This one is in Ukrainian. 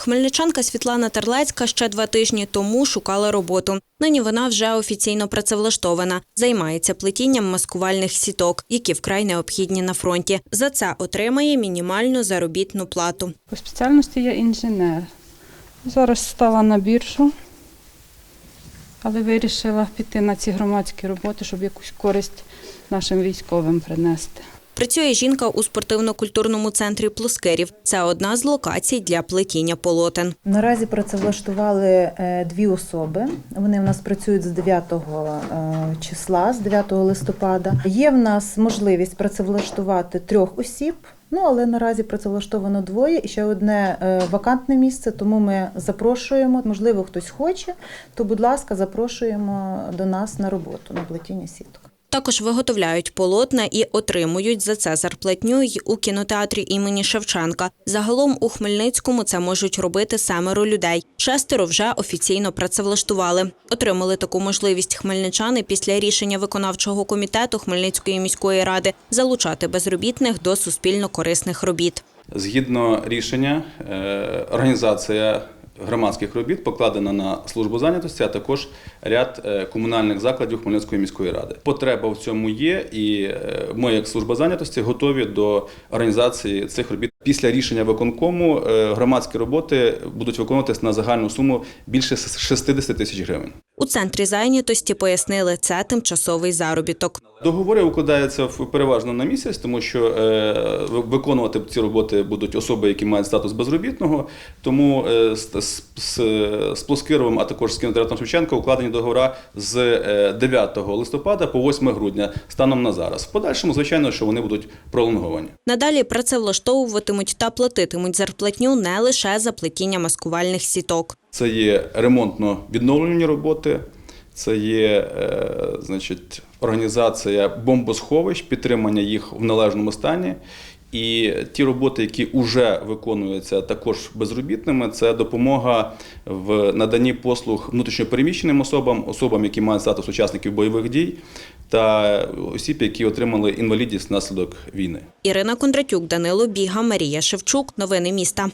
Хмельничанка Світлана Терлецька ще два тижні тому шукала роботу. Нині вона вже офіційно працевлаштована, займається плетінням маскувальних сіток, які вкрай необхідні на фронті. За це отримає мінімальну заробітну плату. По спеціальності я інженер. Зараз стала на біржу, але вирішила піти на ці громадські роботи, щоб якусь користь нашим військовим принести. Працює жінка у спортивно-культурному центрі Плоскирів. Це одна з локацій для плетіння полотен. Наразі працевлаштували е, дві особи. Вони в нас працюють з 9 е, числа, з 9 листопада. Є в нас можливість працевлаштувати трьох осіб. Ну але наразі працевлаштовано двоє і ще одне е, вакантне місце. Тому ми запрошуємо. Можливо, хтось хоче, то будь ласка, запрошуємо до нас на роботу на плетіння сіток. Також виготовляють полотна і отримують за це зарплатню й у кінотеатрі імені Шевченка. Загалом у Хмельницькому це можуть робити семеро людей. Шестеро вже офіційно працевлаштували. Отримали таку можливість хмельничани після рішення виконавчого комітету Хмельницької міської ради залучати безробітних до суспільно корисних робіт. Згідно рішення, е, організація громадських робіт покладена на службу зайнятості, а також ряд е, комунальних закладів Хмельницької міської ради. Потреба в цьому є, і е, ми, як служба зайнятості, готові до організації цих робіт. Після рішення виконкому е, громадські роботи будуть виконуватись на загальну суму більше 60 тисяч гривень. У центрі зайнятості пояснили, це тимчасовий заробіток. Договори укладаються переважно на місяць, тому що е, виконувати ці роботи будуть особи, які мають статус безробітного. Тому е, з, з, з, з Плоскировим, а також з кінотеатром Шевченка укладені договори з е, 9 листопада по 8 грудня станом на зараз. В подальшому, звичайно, що вони будуть пролонговані. Надалі працевлаштовуватимуть та платитимуть зарплатню не лише за плетіння маскувальних сіток. Це є ремонтно-відновлені роботи, це є е, значить, організація бомбосховищ, підтримання їх в належному стані. І ті роботи, які вже виконуються також безробітними, це допомога в наданні послуг внутрішньопереміщеним особам, особам, які мають статус учасників бойових дій, та осіб, які отримали інвалідність внаслідок війни. Ірина Кондратюк, Данило Біга, Марія Шевчук. Новини міста.